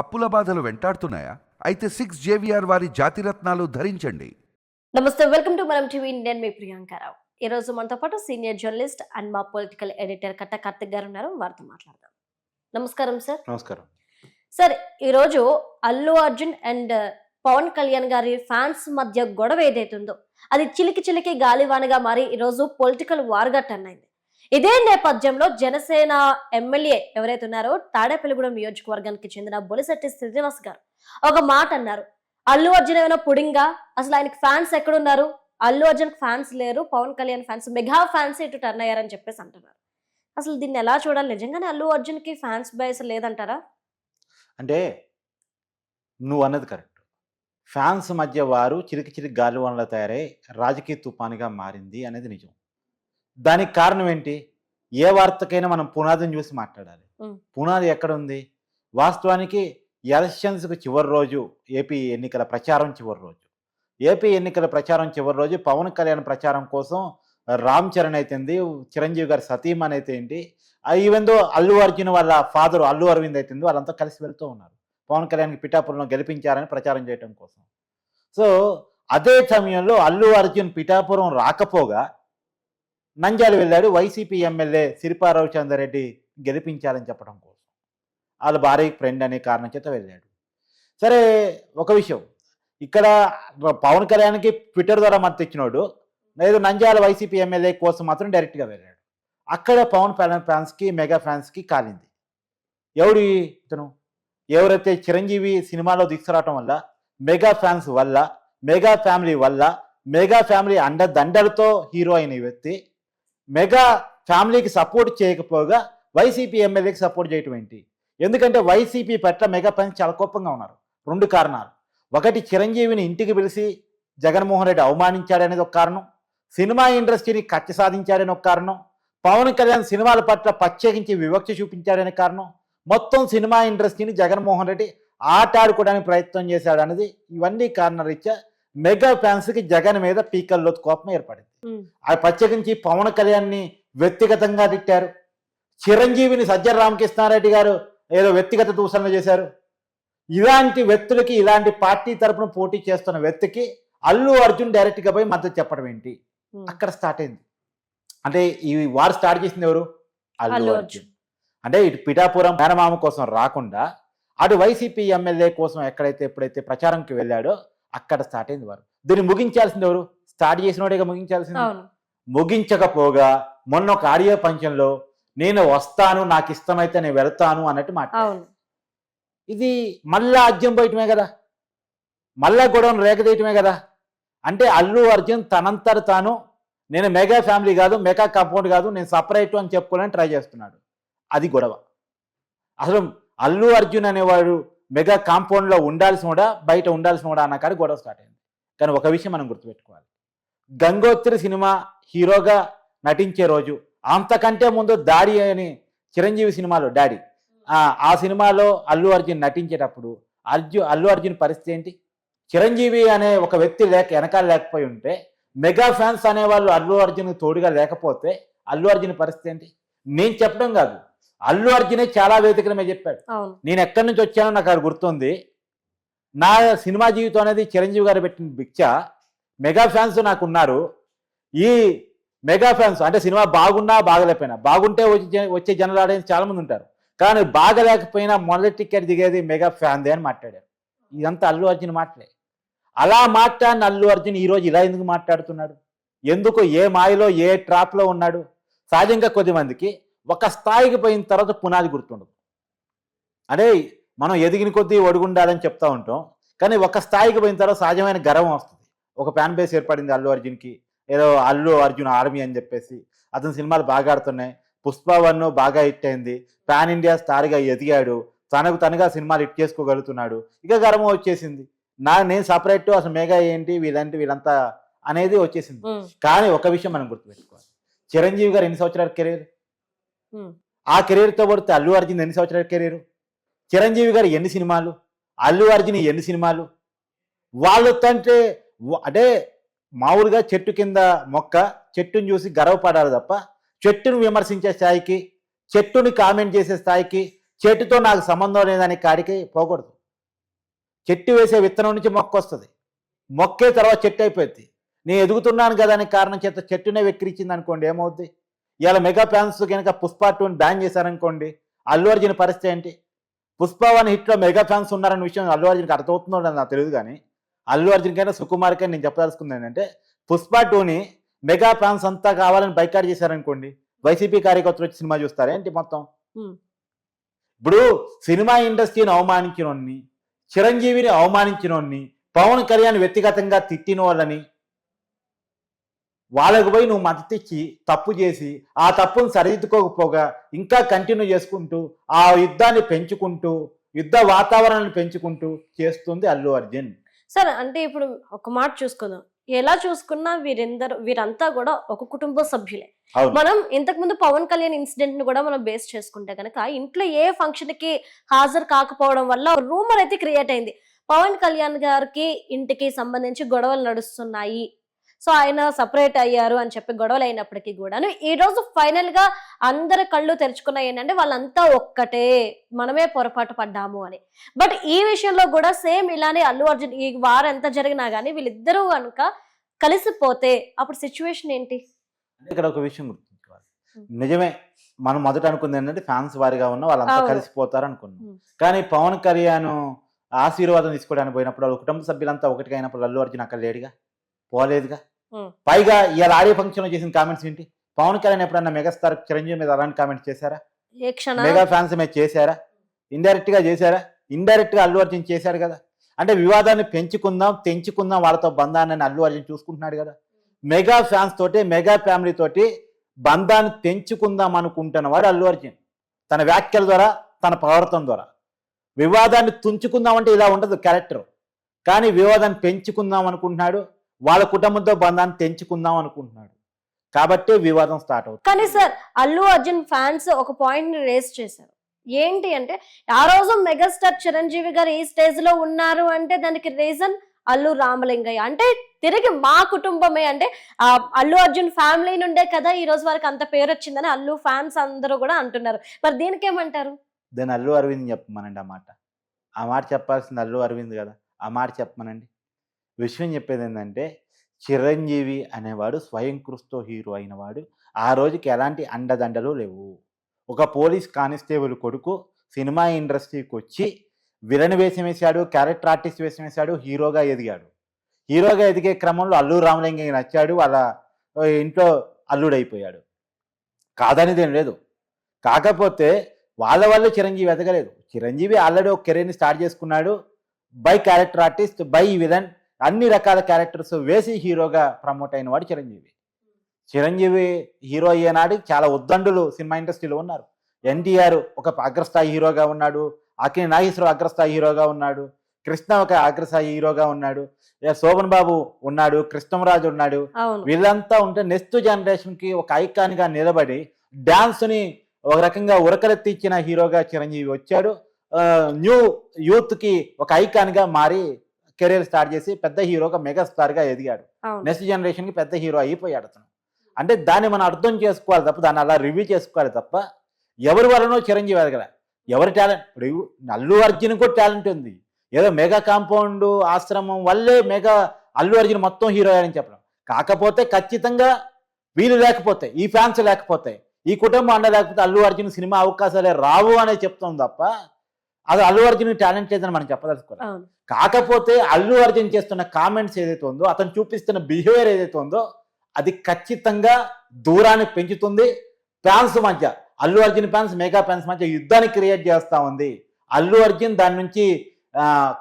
అప్పుల బాధలు వెంటాడుతున్నాయా? అయితే సిక్స్ జేవిఆర్ వారి జాతిరత్నాలు ధరించండి. నమస్తే వెల్కమ్ టు మనం టీవీ నేను మీ ప్రియాంకారావు ఈ రోజు మనతో పాటు సీనియర్ జర్నలిస్ట్ అండ్ మా పొలిటికల్ ఎడిటర్ కట్ట కార్తిక్ గారు ఉన్నారు. వారితో మాట్లాడదాం. నమస్కారం సార్ నమస్కారం. సార్ ఈరోజు అల్లు అర్జున్ అండ్ పవన్ కళ్యాణ్ గారి ఫ్యాన్స్ మధ్య గొడవ ఏదైతుందో అది చిలికి చిలికి గాలివానగా మారి ఈరోజు పొలిటికల్ వార్గా టర్న్ అయింది. ఇదే నేపథ్యంలో జనసేన ఎమ్మెల్యే ఎవరైతే ఉన్నారో తాడేపల్లిగూడెం నియోజకవర్గానికి చెందిన బొలిశెట్టి శ్రీనివాస్ గారు ఒక మాట అన్నారు. అల్లు అర్జున్ ఏమైనా పుడింగా? అసలు ఆయనకి ఫ్యాన్స్ ఎక్కడున్నారు? అల్లు అర్జున్ ఫ్యాన్స్ లేరు Pawan Kalyan fans mega fans ఇటు టర్న్ అయ్యారని చెప్పేసి అంటున్నారు. అసలు దీన్ని ఎలా చూడాలి? నిజంగానే అల్లు అర్జున్కి ఫ్యాన్స్ బయస్ లేదంటారా? అంటే నువ్వు అన్నది కరెక్ట్ ఫ్యాన్స్ మధ్య వారు చిరికి చిరికి గాలి వనల తయారై రాజకీయ తుఫానుగా మారింది అనేది నిజం. దానికి కారణం ఏంటి? ఏ వార్తకైనా మనం పునాదిని చూసి మాట్లాడాలి. పునాది ఎక్కడ ఉంది వాస్తవానికి ఎలక్షన్స్కి చివరి రోజు ఏపీ ఎన్నికల ప్రచారం చివరి రోజు. ఏపీ ఎన్నికల ప్రచారం చివరి రోజు పవన్ కళ్యాణ్ ప్రచారం కోసం రామ్ చరణ్ అయితేంది చిరంజీవి గారి సతీమన్ అయితే ఏంటి? ఈవెందో అల్లు అర్జున్ వాళ్ళ ఫాదర్ అల్లు అరవింద్ అయితేంది వాళ్ళంతా కలిసి వెళ్తూ ఉన్నారు. పవన్ కళ్యాణ్కి పిఠాపురంలో గెలిపించారని ప్రచారం చేయడం కోసం. సో అదే సమయంలో అల్లు అర్జున్ పిఠాపురం రాకపోగా నంజాలు వెళ్ళాడు. వైసీపీ ఎమ్మెల్యే సిరిపారావు చంద్రరెడ్డి రెడ్డి గెలిపించాలని చెప్పడం కోసం. వాళ్ళ భార్య ఫ్రెండ్ అనే కారణం చేత వెళ్ళాడు. సరే ఒక విషయం. ఇక్కడ పవన్ కళ్యాణ్కి ట్విట్టర్ ద్వారా మద్దతు ఇచ్చినోడు లేదు నంద్యాల వైసీపీ ఎమ్మెల్యే కోసం మాత్రం డైరెక్ట్గా వెళ్ళాడు. అక్కడ పవన్ కళ్యాణ్ ఫ్యాన్స్కి మెగా ఫ్యాన్స్కి కాలింది. ఎవడి ఇతను? ఎవరైతే చిరంజీవి సినిమాలో తీసుకురావటం వల్ల మెగా ఫ్యాన్స్ వల్ల మెగా ఫ్యామిలీ వల్ల మెగా ఫ్యామిలీ అండ దండలతో హీరో అయిన వ్యక్తి మెగా ఫ్యామిలీకి సపోర్ట్ చేయకపోగా వైసీపీ ఎమ్మెల్యేకి సపోర్ట్ చేయటం ఏంటి? ఎందుకంటే వైసీపీ పట్ల మెగా ఫ్యాన్స్ చాలా కోపంగా ఉన్నారు. రెండు కారణాలు. ఒకటి చిరంజీవిని ఇంటికి పిలిచి జగన్మోహన్ రెడ్డి అవమానించాడనేది ఒక కారణం. సినిమా ఇండస్ట్రీని కక్ష సాధించాడని ఒక కారణం. పవన్ కళ్యాణ్ సినిమాల పట్ల ప్రత్యేకించి వివక్ష చూపించాడనే కారణం. మొత్తం సినిమా ఇండస్ట్రీని జగన్మోహన్ రెడ్డి ఆటాడుకోవడానికి ప్రయత్నం చేశాడనేది ఇవన్నీ ఇవన్నీ కారణరీత్యా మెగా ఫ్యాన్స్కి జగన్ మీద పీకల్లో కోపం ఏర్పడింది. ఆ ప్రత్యేకించి పవన్ కళ్యాణ్ని వ్యక్తిగతంగా తిట్టారు. చిరంజీవిని సజ్జల రామకృష్ణారెడ్డి గారు ఏదో వ్యక్తిగత దూషణలు చేశారు. ఇలాంటి వ్యక్తులకి ఇలాంటి పార్టీ తరపున పోటీ చేస్తున్న వ్యక్తికి అల్లు అర్జున్ డైరెక్ట్గా పోయి మద్దతు చెప్పడం ఏంటి. అక్కడ స్టార్ట్ అయింది. అంటే ఈ వారు స్టార్ట్ చేసింది ఎవరు? అల్లు. అర్జున్. అంటే ఇటు పిఠాపురం మేనమామ కోసం రాకుండా అటు వైసీపీ ఎమ్మెల్యే కోసం ఎక్కడైతే ఎప్పుడైతే ప్రచారంకి వెళ్ళాడో అక్కడ స్టార్ట్ అయింది వారు. దీన్ని ముగించాల్సింది ఎవరు? స్టార్ట్ చేసినోడేగా ముగించాల్సింది? ముగించకపోగా మొన్న ఒక ఆడియో పంచంలో నేను వస్తాను నాకు ఇష్టమైతే నేను వెళ్తాను అన్నట్టు మాట ఇది మళ్ళా అజ్యం పోయటమే కదా? మళ్ళా గొడవను రేగదీయటమే కదా? అంటే అల్లు అర్జున్ తనంతట తాను నేను మెగా ఫ్యామిలీ కాదు మెగా కాంపౌండ్ కాదు నేను సపరేట్ అని చెప్పుకోవాలని ట్రై చేస్తున్నాడు. అది గొడవ. అసలు అల్లు అర్జున్ అనేవాడు మెగా కాంపౌండ్లో ఉండాల్సిన కూడా బయట ఉండాల్సిన కూడా అన్న కాడ గొడవ స్టార్ట్ అయింది. కానీ ఒక విషయం మనం గుర్తుపెట్టుకోవాలి. గంగోత్రి సినిమా హీరోగా నటించే రోజు అంతకంటే ముందు దాడి అని చిరంజీవి సినిమాలో డాడీ ఆ, సినిమాలో అల్లు అర్జున్ నటించేటప్పుడు అర్జు అల్లు అర్జున్ పరిస్థితి ఏంటి? చిరంజీవి అనే ఒక వ్యక్తి లేక వెనకాల లేకపోయి ఉంటే మెగా ఫ్యాన్స్ అనేవాళ్ళు అల్లు అర్జున్ తోడుగా లేకపోతే అల్లు అర్జున్ పరిస్థితి ఏంటి? నేను చెప్పడం కాదు. అల్లు అర్జునే చాలా వేదికల మీద చెప్పాడు నేను ఎక్కడి నుంచి వచ్చానో నాకు అది గుర్తుంది. నా సినిమా జీవితం అనేది చిరంజీవి గారు పెట్టిన భిక్ష. మెగా ఫ్యాన్స్ నాకు ఉన్నారు ఈ మెగా ఫ్యాన్స్ అంటే సినిమా బాగున్నా బాగలేకపోయినా బాగుంటే వచ్చే వచ్చే జనాలు ఆడేది చాలా మంది ఉంటారు. కానీ బాగలేకపోయినా మొదటి టికెట్ దిగేది మెగా ఫ్యాన్దే అని మాట్లాడారు. ఇదంతా అల్లు అర్జున్ మాటలే. అలా మాట్లాడిన అల్లు అర్జున్ ఈరోజు ఇలా ఎందుకు మాట్లాడుతున్నాడు? ఎందుకు ఏ మాయలో ఏ ట్రాప్లో ఉన్నాడు? సహజంగా కొద్దిమందికి ఒక స్థాయికి పోయిన తర్వాత పునాది గుర్తుండదు. అంటే మనం ఎదిగిన కొద్దీ ఒడుగుండాలని చెప్తా ఉంటాం కానీ ఒక స్థాయికి పోయిన తర్వాత సహజమైన గర్వం వస్తుంది. ఒక ఫ్యాన్ బేస్ ఏర్పడింది అల్లు అర్జున్కి ఏదో అల్లు అర్జున్ ఆర్మీ అని చెప్పేసి. అతని సినిమాలు బాగా ఆడుతున్నాయి. పుష్ప వన్ బాగా హిట్ అయింది. పాన్ ఇండియా స్టార్గా ఎదిగాడు. తనకు తనగా సినిమాలు హిట్ చేసుకోగలుగుతున్నాడు. ఇక గర్వం వచ్చేసింది. నా నేను సపరేట్ అసలు మెగా ఏంటి వీళ్ళంటే వీళ్ళంతా అనేది వచ్చేసింది. కానీ ఒక విషయం మనం గుర్తుపెట్టుకోవాలి. చిరంజీవి గారు ఎన్ని సంవత్సరాల కెరీర్? ఆ కెరీర్తో పడితే అల్లు అర్జున్ ఎన్ని సంవత్సరాల కెరీర్? చిరంజీవి గారు ఎన్ని సినిమాలు? అల్లు అర్జున్ ఎన్ని సినిమాలు? వాళ్ళతో అంటే అంటే మామూలుగా చెట్టు కింద మొక్క చెట్టుని చూసి గర్వపడాలి తప్ప చెట్టును విమర్శించే స్థాయికి చెట్టుని కామెంట్ చేసే స్థాయికి చెట్టుతో నాకు సంబంధం లేదనే కాడికి పోకూడదు. చెట్టు వేసే విత్తనం నుంచి మొక్క వస్తుంది. మొక్కే తర్వాత చెట్టు అయిపోద్ది. నేను ఎదుగుతున్నాను కదా అనే కారణం చేత చెట్టునే వెక్కిరించింది అనుకోండి ఏమవుద్ది? ఇలా మెగా ఫ్యాన్స్ కనుక పుష్ప టూని బ్యాన్ చేశారనుకోండి అల్లు అర్జున్ పరిస్థితి ఏంటి పుష్ప వన్ హిట్లో మెగా ఫ్యాన్స్ ఉన్నారన్న విషయం అల్లు అర్జున్కి అర్థమవుతుందో నాకు తెలియదు కానీ అల్లు అర్జున్ కైనా సుకుమార్ కైనా నేను చెప్పదలుచుకుంది ఏంటంటే పుష్ప టూని మెగా ఫ్యాన్స్ అంతా కావాలని బైకాట్ చేశారనుకోండి వైసీపీ కార్యకర్తలు వచ్చి సినిమా చూస్తారు ఏంటి మొత్తం. ఇప్పుడు సినిమా ఇండస్ట్రీని అవమానించినోడిని చిరంజీవిని అవమానించినోడిని పవన్ కళ్యాణ్ వ్యక్తిగతంగా తిట్టిన వాళ్ళని వాళ్ళకు పోయి నువ్వు మద్దతు ఇచ్చి తప్పు చేసి ఆ తప్పును సరిదిద్దుకోకపోగా ఇంకా కంటిన్యూ చేసుకుంటూ ఆ యుద్ధాన్ని పెంచుకుంటూ యుద్ధ వాతావరణాన్ని పెంచుకుంటూ చేస్తుంది అల్లు అర్జున్. సార్ అంటే ఇప్పుడు ఒక మాట చూసుకుందాం. ఎలా చూసుకున్నా వీరందరూ వీరంతా కూడా ఒక కుటుంబ సభ్యులే. మనం ఇంతకు ముందు పవన్ కళ్యాణ్ ఇన్సిడెంట్ని కూడా మనం బేస్ చేసుకుంటే కనుక ఇంట్లో ఏ ఫంక్షన్కి హాజరు కాకపోవడం వల్ల రూమర్ అయితే క్రియేట్ అయింది. పవన్ కళ్యాణ్ గారికి ఇంటికి సంబంధించి గొడవలు నడుస్తున్నాయి. సో ఆయన సపరేట్ అయ్యారు అని చెప్పి గొడవలు అయినప్పటికీ కూడాను ఈ రోజు ఫైనల్గా అందరి కళ్ళు తెరుచుకున్నాయి ఏంటంటే వాళ్ళంతా ఒక్కటే మనమే పొరపాటు పడ్డాము అని బట్ ఈ విషయంలో కూడా సేమ్ ఇలానే అల్లు అర్జున్ ఈ వారం ఎంత జరిగినా గానీ వీళ్ళిద్దరూ కనుక కలిసిపోతే అప్పుడు సిచ్యువేషన్ ఏంటి ఇక్కడ ఒక విషయం గుర్తుంచుకోవాలి. నిజమే మనం మొదట అనుకుంది ఏంటంటే ఫ్యాన్స్ వారిగా ఉన్న వాళ్ళంతా. కలిసిపోతారు అనుకున్నాం. కానీ పవన్ కళ్యాణ్ ఆశీర్వాదం తీసుకోవడానికి పోయినప్పుడు వాళ్ళ కుటుంబ సభ్యులంతా ఒకటిగా అయినప్పుడు అల్లు అర్జున్ అక్కడ లేడుగా పోలేదుగా. పైగా ఇవాళ ఆడియో ఫంక్షన్లో చేసిన కామెంట్స్ ఏంటి? పవన్ కళ్యాణ్ ఎప్పుడన్నా మెగాస్టార్ చిరంజీవి మీద అలాంటి కామెంట్స్ చేశారా? మెగా ఫ్యాన్స్ మీద చేశారా? ఇండైరెక్ట్గా చేశారా? ఇండైరెక్ట్గా అల్లు అర్జున్ చేశాడు కదా. అంటే వివాదాన్ని పెంచుకుందాం తెంచుకుందాం వాళ్ళతో బంధాన్ని అని అల్లు అర్జున్ చూసుకుంటున్నాడు కదా. మెగా ఫ్యాన్స్ తోటి మెగా ఫ్యామిలీ తోటి బంధాన్ని తెంచుకుందాం అనుకుంటున్న వాడు అల్లు అర్జున్. తన వ్యాఖ్యల ద్వారా తన ప్రవర్తన ద్వారా. వివాదాన్ని తుంచుకుందాం అంటే ఇలా ఉండదు క్యారెక్టర్. కానీ వివాదాన్ని పెంచుకుందాం అనుకుంటున్నాడు వాళ్ళ కుటుంబంతో బంధాన్ని తెంచుకుందాం అనుకుంటున్నాడు. కాబట్టి వివాదం స్టార్ట్ అవుతుంది. కానీ సార్ అల్లు అర్జున్ ఫ్యాన్స్ ఒక పాయింట్ రేస్ చేశారు. ఏంటి అంటే ఆ రోజు మెగాస్టార్ చిరంజీవి గారు ఈ స్టేజ్లో ఉన్నారు అంటే దానికి రీజన్ అల్లు రామలింగయ్య. అంటే తిరిగి మా కుటుంబమే అంటే ఆ అల్లు అర్జున్ ఫ్యామిలీ నుండే కదా ఈ రోజు వరకు అంత పేరు వచ్చిందని అల్లు ఫ్యాన్స్ అందరూ కూడా అంటున్నారు. మరి దీనికి ఏమంటారు? దాన్ని అల్లు అరవింద్ చెప్పమనండి ఆ మాట. ఆ మాట చెప్పాల్సింది అల్లు అరవింద్ కదా. ఆ మాట చెప్పమనండి. విషయం చెప్పేది ఏంటంటే చిరంజీవి అనేవాడు స్వయం కృస్తో హీరో అయినవాడు. ఆ రోజుకి ఎలాంటి అండదండలు లేవు. ఒక పోలీస్ కానిస్టేబుల్ కొడుకు సినిమా ఇండస్ట్రీకి వచ్చి విలన్ వేషం వేశాడు క్యారెక్టర్ ఆర్టిస్ట్ వేషం వేశాడు హీరోగా ఎదిగాడు. హీరోగా ఎదిగే క్రమంలో అల్లు రామలింగయ్య నచ్చాడు వాళ్ళ ఇంట్లో అల్లుడైపోయాడు. కాదనేది ఏం లేదు. కాకపోతే వాళ్ళ వల్ల చిరంజీవి ఎదగలేదు. చిరంజీవి ఆల్రెడీ ఒక కెరీర్ని స్టార్ట్ చేసుకున్నాడు. By character artist by villain అన్ని రకాల క్యారెక్టర్స్ వేసి హీరోగా ప్రమోట్ అయిన వాడు చిరంజీవి. చిరంజీవి హీరో అయ్యేనాడు చాలా ఉద్దండులు సినిమా ఇండస్ట్రీలో ఉన్నారు. ఎన్టీఆర్ ఒక అగ్రస్థాయి హీరోగా ఉన్నాడు. అకిని నాగేశ్వరరావు అగ్రస్థాయి హీరోగా ఉన్నాడు. కృష్ణ ఒక అగ్రస్థాయి హీరోగా ఉన్నాడు. శోభన్ బాబు ఉన్నాడు కృష్ణరాజు ఉన్నాడు. వీళ్ళంతా ఉంటే నెక్స్ట్ జనరేషన్కి ఒక ఐకాన్గా నిలబడి డాన్స్ని ఒక రకంగా ఉరకలెత్తిచ్చిన హీరోగా చిరంజీవి వచ్చాడు. న్యూ యూత్కి ఒక ఐకాన్గా మారి కెరీర్ స్టార్ట్ చేసి పెద్ద హీరోగా మెగా స్టార్గా ఎదిగాడు నెక్స్ట్ జనరేషన్కి పెద్ద హీరో అయిపోయాడు అతను. అంటే దాన్ని మనం అర్థం చేసుకోవాలి తప్ప దాన్ని అలా రివ్యూ చేసుకోవాలి తప్ప ఎవరి వలనో చిరంజీవి ఎదగల. ఎవరి టాలెంట్? ఇప్పుడు అల్లు అర్జున్ కూడా టాలెంట్ ఉంది. ఏదో మెగా కాంపౌండ్ ఆశ్రమం వల్లే మెగా అల్లు అర్జున్ మొత్తం హీరో అయ్యారని చెప్పడం. కాకపోతే ఖచ్చితంగా వీళ్ళు లేకపోతే ఈ ఫ్యాన్స్ లేకపోతే ఈ కుటుంబం అండ లేకపోతే అల్లు అర్జున్ సినిమా అవకాశాలే రావు అనే చెప్తాం తప్ప అది అల్లు అర్జున్ టాలెంట్ లేదని మనం చెప్పదలుచుకోవాలి. కాకపోతే అల్లు అర్జున్ చేస్తున్న కామెంట్స్ ఏదైతే ఉందో అతను చూపిస్తున్న బిహేవియర్ ఏదైతే ఉందో అది ఖచ్చితంగా దూరాన్ని పెంచుతుంది. ఫ్యాన్స్ మధ్య Allu Arjun fans mega fans మధ్య యుద్ధాన్ని క్రియేట్ చేస్తా ఉంది. అల్లు అర్జున్ దాని నుంచి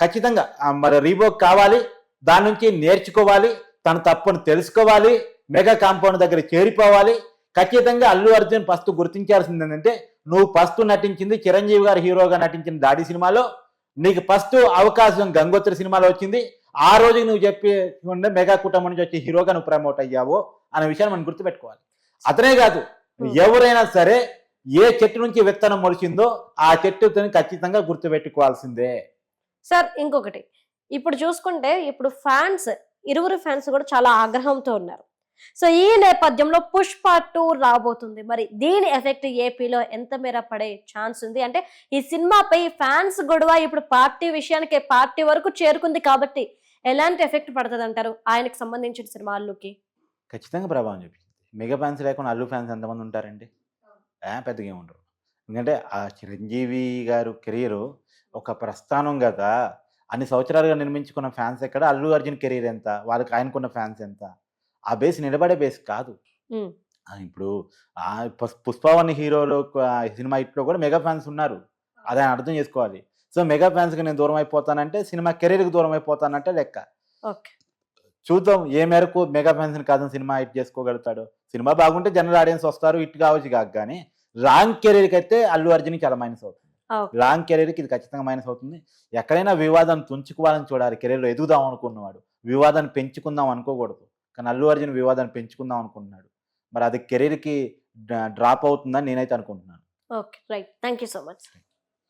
ఖచ్చితంగా మరి రీబోక్ కావాలి. దాని నుంచి నేర్చుకోవాలి. తన తప్పును తెలుసుకోవాలి. మెగా కాంపౌండ్ దగ్గర చేరిపోవాలి. ఖచ్చితంగా అల్లు అర్జున్ ఫస్ట్ గుర్తించాల్సింది ఏంటంటే నువ్వు ఫస్ట్ నటించింది చిరంజీవి గారు హీరోగా నటించిన దాడి సినిమాలో నీకు ఫస్ట్ అవకాశం గంగోత్రి సినిమాలో వచ్చింది. ఆ రోజు నువ్వు చెప్పి ఉండే మెగా కుటుంబం నుంచి వచ్చి హీరోగా నువ్వు ప్రమోట్ అయ్యావు అనే విషయాన్ని మనం గుర్తుపెట్టుకోవాలి. అతనే కాదు ఎవరైనా సరే ఏ చెట్టు నుంచి విత్తనం మొలిచిందో ఆ చెట్టుతో ఖచ్చితంగా గుర్తుపెట్టుకోవాల్సిందే. సార్ ఇంకొకటి. ఇప్పుడు చూసుకుంటే ఇప్పుడు ఫ్యాన్స్ ఇరువురు ఫ్యాన్స్ కూడా చాలా ఆగ్రహంతో ఉన్నారు. సో ఈ నేపథ్యంలో పుష్ప టూ రాబోతుంది. మరి దీని ఎఫెక్ట్ ఏపీలో ఎంత మేర పడే ఛాన్స్ ఉంది? అంటే ఈ సినిమాపై ఫ్యాన్స్ గొడవ ఇప్పుడు పార్టీ విషయానికి పార్టీ వరకు చేరుకుంది కాబట్టి ఎలాంటి ఎఫెక్ట్ పడుతుంది అంటారు ఆయనకు సంబంధించిన సినిమాల్లోకి. ఖచ్చితంగా ప్రభావం చూపించింది మెగా ఫ్యాన్స్ లేకుండా అల్లు ఫ్యాన్స్ ఎంతమంది ఉంటారండి? పెద్దగా ఏమి ఉండరు. ఎందుకంటే ఆ చిరంజీవి గారు కెరీర్ ఒక ప్రస్థానం కదా. అన్ని సంవత్సరాలుగా నిర్మించుకున్న ఫ్యాన్స్ ఎక్కడ? అల్లు అర్జున్ కెరీర్ ఎంత? వాళ్ళకి ఆయనకున్న ఫ్యాన్స్ ఎంత? ఆ బేస్ నిలబడే బేస్ కాదు. ఇప్పుడు ఆ పుష్పవన్ హీరోలో సినిమా ఇట్లో కూడా మెగా ఫ్యాన్స్ ఉన్నారు. అది ఆయన అర్థం చేసుకోవాలి. సో మెగా ఫ్యాన్స్కి నేను దూరం అయిపోతానంటే సినిమా కెరీర్కి దూరం అయిపోతానంటే లెక్క. చూద్దాం ఏ మేరకు మెగా ఫ్యాన్స్ కాదని సినిమా హిట్ చేసుకోగలుగుతాడు. సినిమా బాగుంటే జనరల్ ఆడియన్స్ వస్తారు హిట్ కావచ్చు కాక కానీ లాంగ్ కెరీర్కి అయితే అల్లు అర్జున్కి చాలా మైనస్ అవుతుంది. లాంగ్ కెరీర్కి ఇది ఖచ్చితంగా మైనస్ అవుతుంది. ఎక్కడైనా వివాదాన్ని తుంచుకోవాలని చూడాలి కెరీర్లో ఎదుగుదాం అనుకున్నవాడు. వివాదాన్ని పెంచుకుందాం అనుకోకూడదు. కానీ అల్లు అర్జున్ వివాదాన్ని పెంచుకుందాం అనుకుంటున్నాడు. మరి అది కెరీర్కి డ్రాప్ అవుతుందని నేనైతే అనుకుంటున్నాను. Okay. Right. Thank you so much.